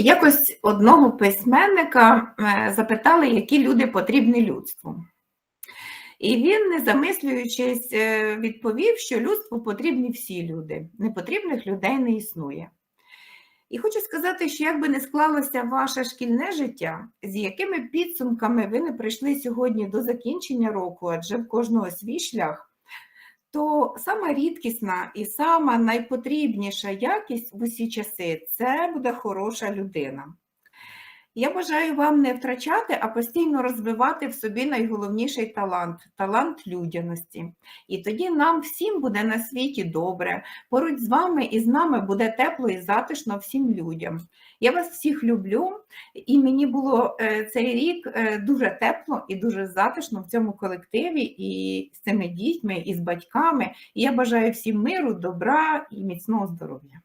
Якось одного письменника е, запитали, які люди потрібні людству. І він, не замислюючись, е, відповів, що людству потрібні всі люди, непотрібних людей не існує. І хочу сказати, що як би не склалося ваше шкільне життя, з якими підсумками ви не прийшли сьогодні до закінчення року, адже в кожного свій шлях, то сама рідкісна і сама найпотрібніша якість в усі часи це буде хороша людина. Я бажаю вам не втрачати, а постійно розвивати в собі найголовніший талант талант людяності. І тоді нам всім буде на світі добре. Поруч з вами і з нами буде тепло і затишно всім людям. Я вас всіх люблю, і мені було е, цей рік е, дуже тепло і дуже затишно в цьому колективі, і з цими дітьми, і з батьками. І я бажаю всім миру, добра і міцного здоров'я.